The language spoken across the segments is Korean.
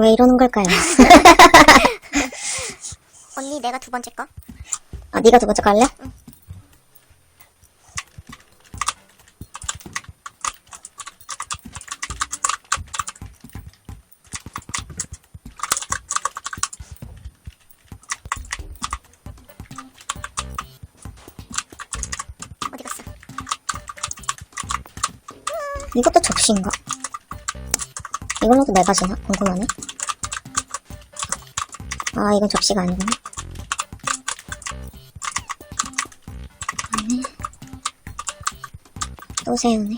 왜 이러는 걸까요? 언니 내가 두 번째 거. 아, 네가 두 번째 갈래? 어디 갔어? 이것도 접시인가? 이걸로도 네 가지나? 궁금하네. 아, 이건 접시가 아니구나. 아니네. 또 새우네.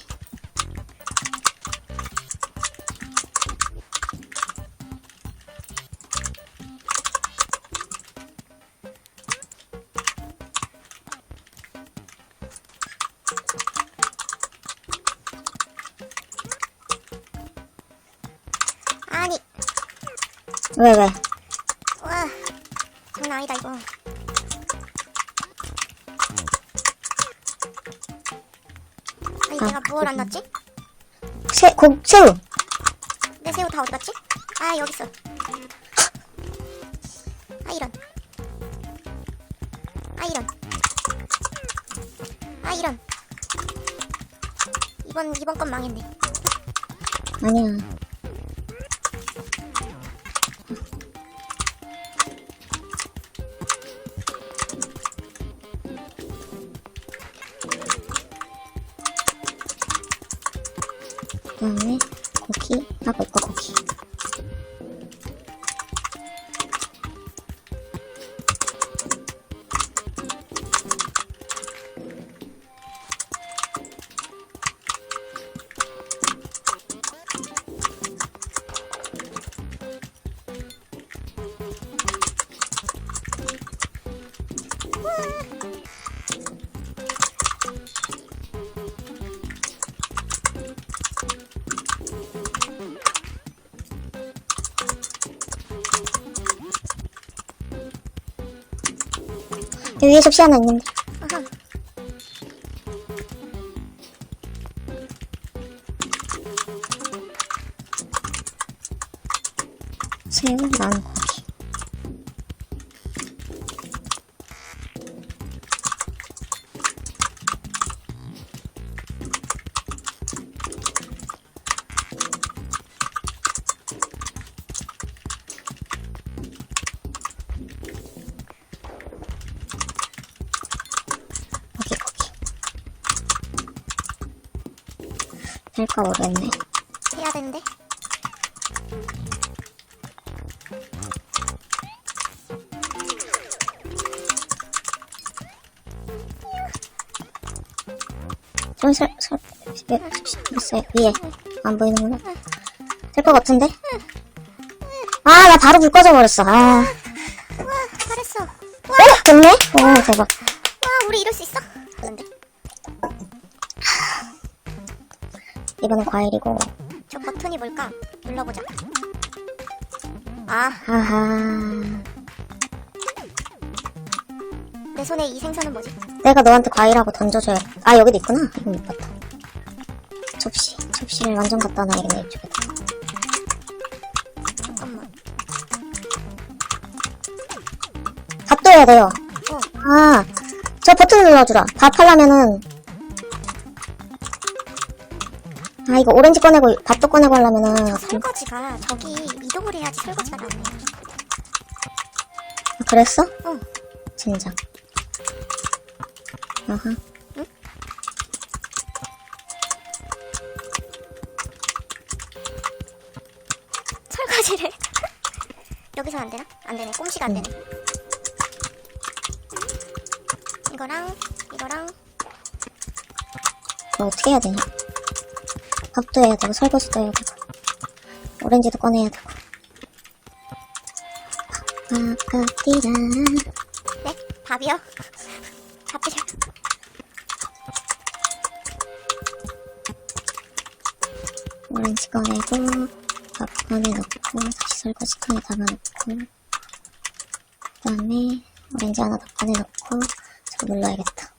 아니, 왜, 왜? 아니다 이거. 아니 아, 내가 뭘안 넣었지? 새, 고, 새우! 내 새우 다 어디 갔지? 아 여기 있어. 아 이런. 아 이런. 아 이런. 이번 이번 건 망했네. 아니야. 위에 접시 하나 있는데 될까 모르겠네 해야 되는데. 좀 설, 설, 예, 글쎄, 위에. 안 보이는구나. 될 것 같은데? 아, 나 바로 불 꺼져버렸어. 아. 와 잘했어. 와, 어? 됐네? 오, 대박. 와 우리 이럴 수 있어? 그런데 이거는 과일이고. 저 버튼이 뭘까? 눌러보자. 아, 하하. 내 손에 이 생선은 뭐지? 내가 너한테 과일하고 던져줘야. 아, 여기도 있구나. 이건 못 봤다. 접시. 접시를 완전 갖다 놔야겠네, 이쪽에다. 잠깐만. 밥도 해야 돼요. 어, 아, 저 버튼 눌러주라. 밥 하려면은. 이거 오렌지 꺼내고, 밥도 꺼내고 하려면은. 설거지가 저기 이동을 해야지 설거지가 나오네. 아, 그랬어? 어, 진작. 아하. 설거지를 여기서 안 되나? 안 되네. 꼼시가 안 되네. 이거랑 이거랑 뭐 어떻게 해야 되냐? 밥도 해야 되고, 설거지도 해야 되고, 오렌지도 꺼내야 되고. 아까띠라. 네 밥이요. 밥 드려. 오렌지 꺼내고, 밥 꺼내놓고, 다시 설거지통에 담아놓고, 그 다음에, 오렌지 하나 더 꺼내놓고, 저거 눌러야겠다.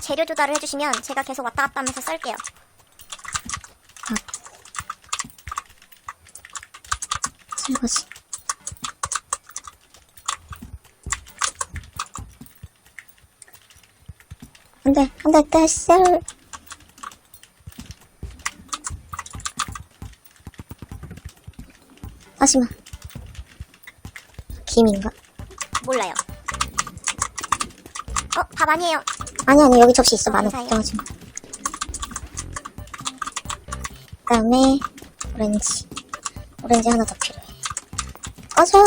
재료 조달을 해주시면 제가 계속 왔다 갔다 하면서 썰게요. 설거지. 안 돼, 안 돼, 떼셀. 다시마. 김인가? 몰라요. 어, 밥 아니에요. 아니, 아니, 여기 접시 있어. 많아. 감사해요. 걱정하지 마. 그 다음에, 오렌지. 오렌지 하나 더 필요해. 꺼져!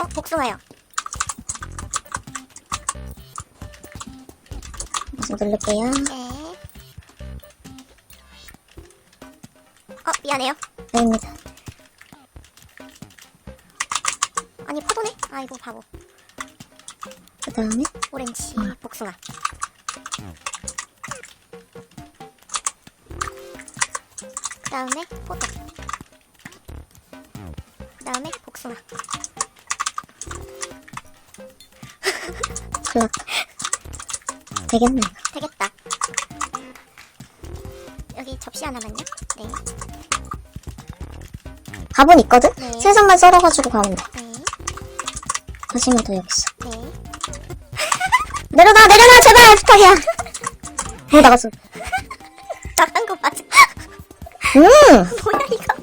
어, 복숭아요. 다시 누를게요. 네. 어, 미안해요. 아닙니다. 아니, 포도네? 아이고, 바보. 그 다음에, 오렌지, 복숭아. 그 다음에 포도. 그 다음에 복숭아. 났다. 되겠네. 되겠다. 여기 접시 하나만요. 네. 밥은 있거든? 네. 생선만 썰어가지고 가면 돼. 네. 다시마도 여기 있어. 네. 내려놔, 내려놔, 제발! 부탁이야. 어, 나갔어. 나간 거 맞아. 음! 뭐야, 이거.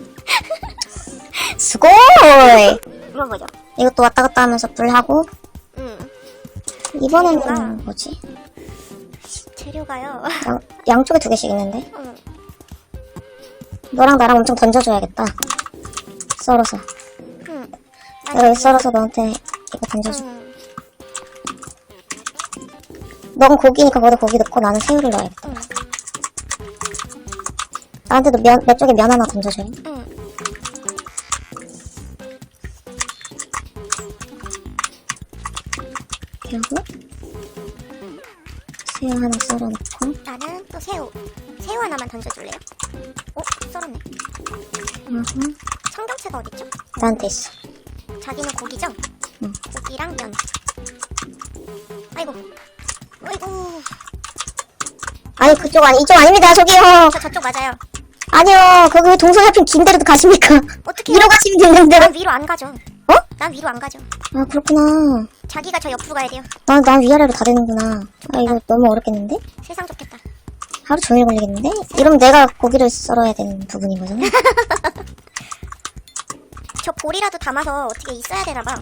수고이! 물어보죠. 이것도 왔다 갔다 하면서 불하고, 음. 이번엔 재료가- 좀 뭐지? 재료가요. 양, 양쪽에 두 개씩 있는데? 음. 너랑 나랑 엄청 던져줘야겠다. 썰어서. 음. 내가 썰어서 너한테 이거 던져줘. 음. 넌 고기니까 거기다 고기 넣고 나는 새우를 넣어야겠다. 음. 나한테 도 면, 몇 쪽에 면 하나 던져줘요. 음. 그리고 새우 하나 썰어놓고 나는 또 새우. 새우 하나만 던져줄래요? 어? 썰었네. 그리고 청경채가 어딨죠? 나한테 있어. 자기는 고기죠? 응. 고기랑 면. 아이고. 아이고. 아니 그쪽 아니 이쪽 아닙니다 저기요. 저 저쪽 맞아요. 아니요 거기 왜 동서 잡힌 긴 데로도 가십니까? 어떻게 위로 가시면 되는데. 난 위로 안 가죠. 어? 난 위로 안 가죠. 아 그렇구나. 자기가 저 옆으로 가야 돼요. 난, 난 위아래로 다 되는구나. 아 이거 너무 어렵겠는데? 세상 좋겠다. 하루 종일 걸리겠는데? 이러면 내가 고기를 썰어야 되는 부분인 거잖아. 저 볼이라도 담아서 어떻게 있어야 되나 봐.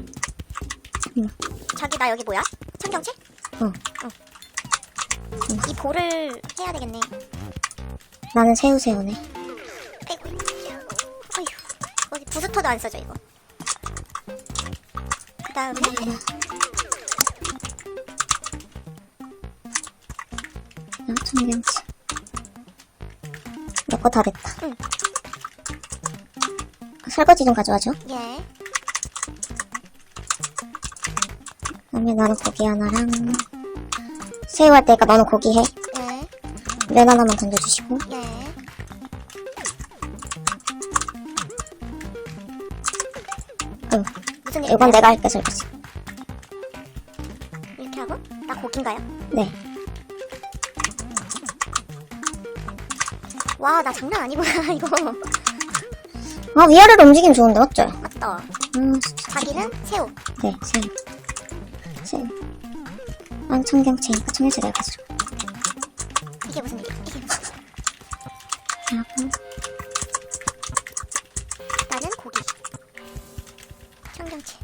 응. 자기 나 여기 뭐야? 청경채? 어. 이 볼을 해야 되겠네. 나는 새우 새우네. 아이고. 어휴. 어디 부스터도 안 써져 이거. 그 다음에 아, 청경치. 내거다 됐다. 응. 설거지 좀 가져와줘. 예. 그다음에 나는 고기 하나랑 새우 할 때니까 너는 고기 해. 예. 면 하나만 던져주시고. 예. 응. 무슨 이건 일인가요? 내가 할게 설거지. 이렇게 하고 나 고기인가요? 네. 와 나 장난 아니구나 이거 아 위아래로 움직이면 좋은데 맞죠? 맞다. 음, 진짜. 자기는 새우. 네. 새우. 난 청경채니까 청경채 내가 가져줘. 이게 무슨 일이야? 이게 무슨 하고 나는 고기. 청경채.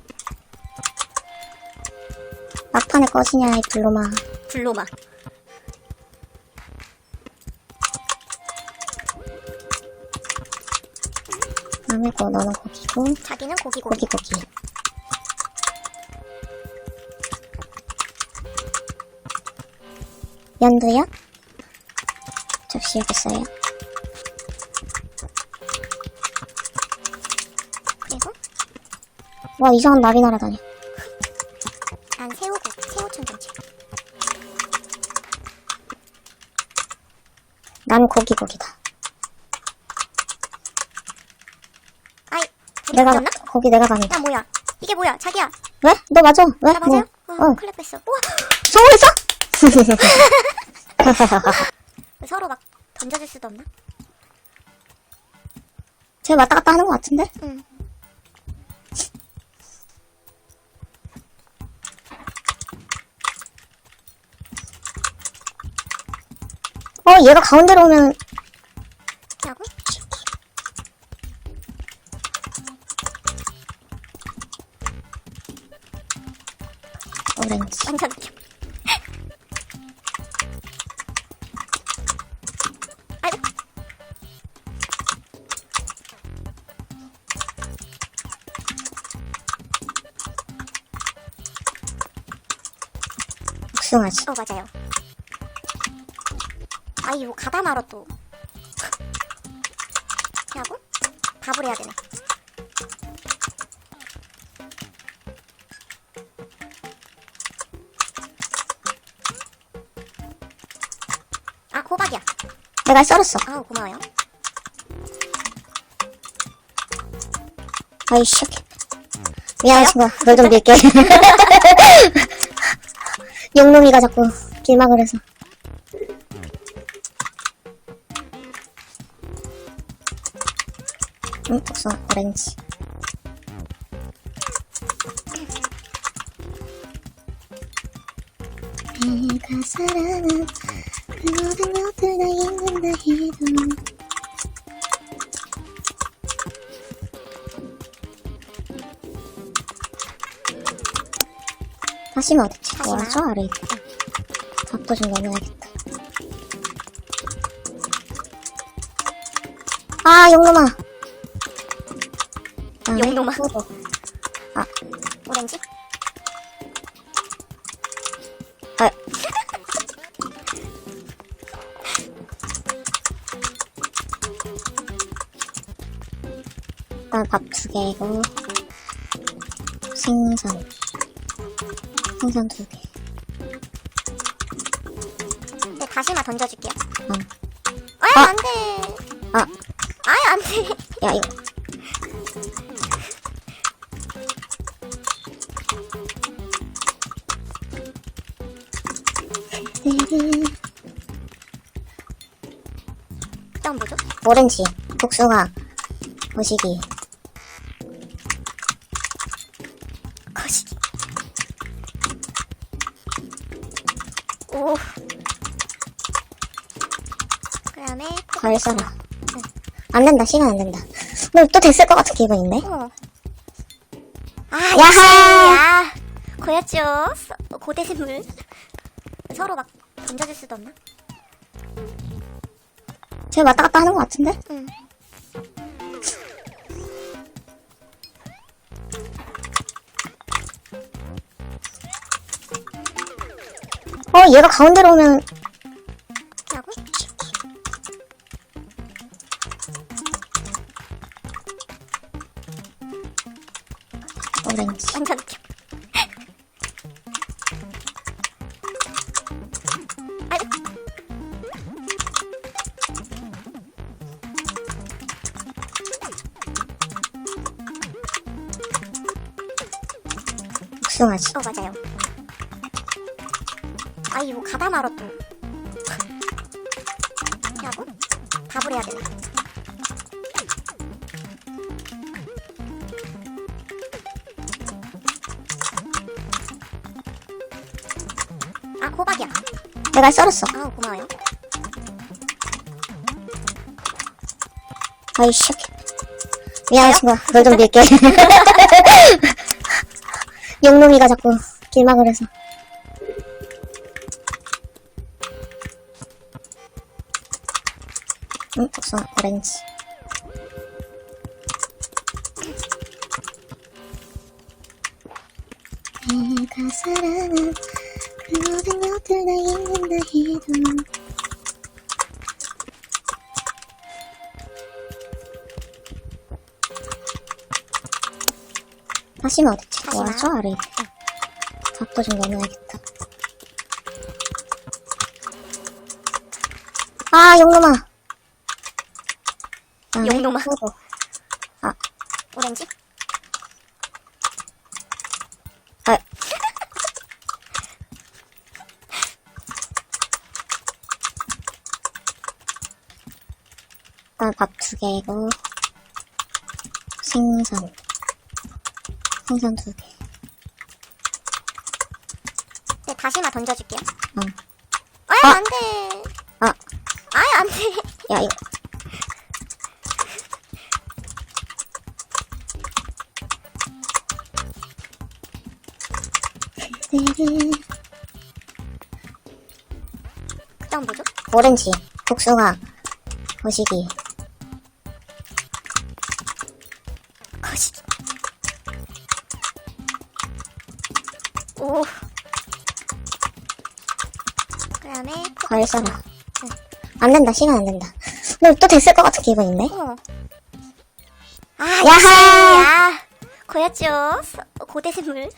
막판에 꺼지냐 이 블로마. 블로마. 다음에 거 너는 고기고 자기는 고기 고기. 고기 고기. 면도요? 접시 여기 있어요. 그리고 와 이상한 나비 날아다녀. 난 새우고 새우 청경채. 난 고기 고기다. 아이. 내가 꺼졌나? 고기 내가 갑니다. 야 뭐야? 이게 뭐야? 자기야. 왜? 너 맞아. 왜? 나 맞아요? 뭐, 어, 어. 큰일 날 뻔했어. 우와! 성공했어? 서로 막 던져줄 수도 없나? 쟤 왔다 갔다 하는 것 같은데? 응. 어, 얘가 가운데로 오면, 하고. 오렌지. 완전 웃겨. 복숭아지. 어, 맞아요. 아, 이거 가다 말어 또. 하고. 밥을 해야 되네. 아, 호박이야. 내가 썰었어. 아우, 고마워요. 아이, 새끼. 미안해, 친구야. 널좀 밀게. 용놈이가 자꾸 길막을 해서. 응, 복숭아, 오렌지. 다시마 어딨지? 다시마. 와, 저 아래 있다. 밥도 좀 넣어놔야겠다. 아, 용놈아. 그다음에 용놈아. 포도. 오렌지? 아, 일단 밥 두 개고, 생선. 생선 두 개. 네, 다시마 던져줄게요. 응. 아, 아! 안 돼. 아, 아, 안 돼. 야, 이거. 다음 뭐죠? 오렌지, 복숭아. 거시기. 썰어. 안 된다, 시간 안 된다. 너 또 됐을 것 같은 기분인데? 어. 아, 야하! 아, 고였죠. 서- 고대 생물. 서로 막 던져줄 수도 없나? 쟤 왔다 갔다 하는 것 같은데? 응. 어, 얘가 가운데로 오면, 복숭아지. 어, 맞아요. 아, 이거 가다 말어 또. 하고. 밥을 해야 되네. 아, 호박이야. 내가 썰었어. 아우, 고마워요. 아이. 미안해, 친구야. 널좀 밀게. 용놈이가 자꾸 길막을 해서. 응, 복숭아, 오렌지. 내가 사랑한 그 모든 것들 다 잊는다 해도 다시마 어디 뭐하죠? 아래. 밥도 좀 넣어놔야겠다 아 용놈아 아, 용놈아 포도. 아. 오렌지? 아. 일단 밥 두 개고 생선. 생선 두 개. 네, 다시마 던져줄게요. 응. 아유, 아! 안 돼. 아, 아유, 안 돼. 야, 이거. 그다음 뭐죠? 오렌지, 복숭아. 거시기. 과일 썰어. 안 된다, 시간 안 된다. 근데 또 됐을 것 같은 기분인데? 어머. 아, 야하! 역시, 야. 고였죠. 서- 고대생물.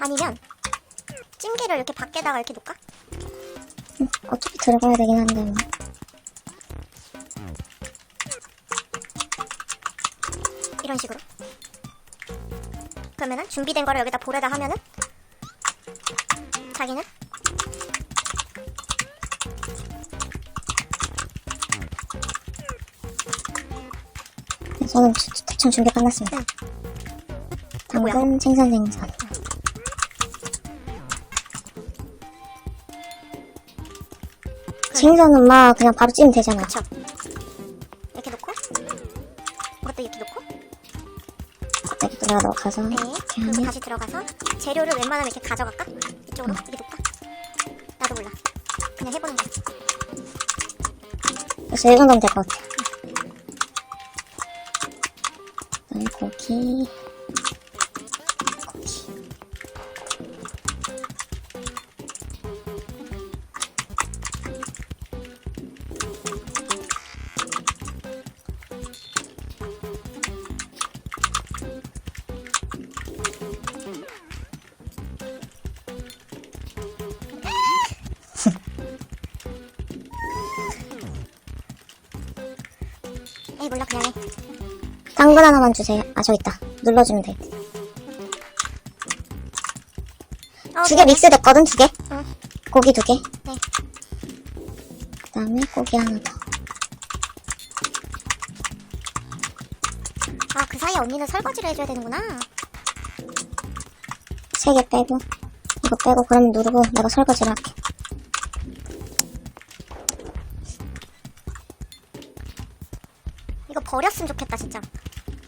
아니면, 찜기를 이렇게 밖에다가 이렇게 놓을까? 어차피 들어가야 되긴 한데, 뭐. 준비된 거를 여기다 볼에다 하면은 자기는 저는 주- 대충 준비 끝났습니다. 당근, 생선, 생선. 생선은 막 그냥 바로 찌면 되잖아. 그쵸. 이렇게 놓고 이것도 이렇게 놓고 들어가 넣어가서 네. 하면 다시 들어가서 재료를 웬만하면 이렇게 가져갈까? 이쪽으로 이렇게 놓을까? 나도 몰라. 그냥 해보는 거야. 그래서 이 정도면 될 것 같아요. 그다음에 고기. 고기. 그냥 해. 당근 하나만 주세요. 아, 저 있다. 눌러주면 돼. 어, 두개 미안해. 믹스 됐거든, 두 개? 응. 고기 두 개. 네. 그 다음에 고기 하나 더. 아 그 사이에 언니는 설거지를 해줘야 되는구나. 세 개 빼고. 이거 빼고, 그럼 누르고 내가 설거지를 할게. 이거 버렸으면 좋겠다 진짜.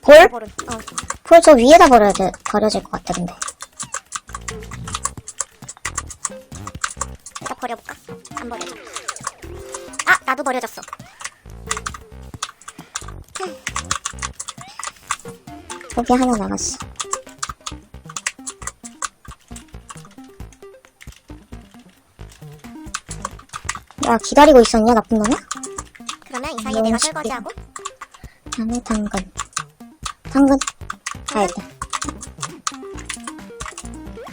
볼? 볼은. 어. 볼 저 위에다 버려야 돼, 버려질 것 같아, 근데. 일단 버려볼까? 안 버려져. 아 나도 버려졌어. 고기 하나 남았어. 야, 기다리고 있었냐, 나쁜 놈아? 그러면 이 사이에 내가. 설거지하고 다음에 당근. 당근. 가야 돼.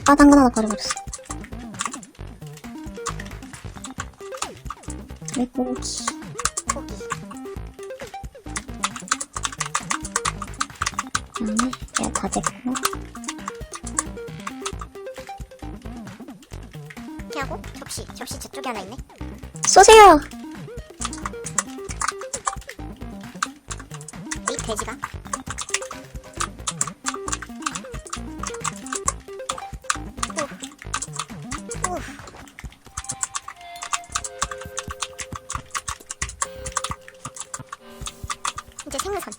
아, 당근 하나 버려버렸어. 그리고 고기. 고기. 그다음에 얘다 됐고. 이렇게 하고 접시. 접시 저쪽에 하나 있네. 쏘세요! 돼지가. 이제 생선.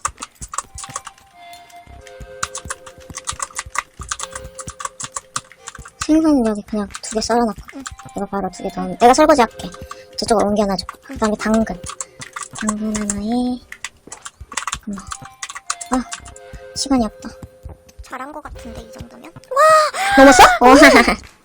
생선 여기 그냥 두 개 썰어놨고. 이거 바로 두 개 더. 내가 설거지 할게. 저쪽으로 옮겨놔줘. 그 다음에 당근. 당근 하나에. 잠깐만. 아, 시간이 없다. 잘한 것 같은데 이 정도면? 넘었어? 어,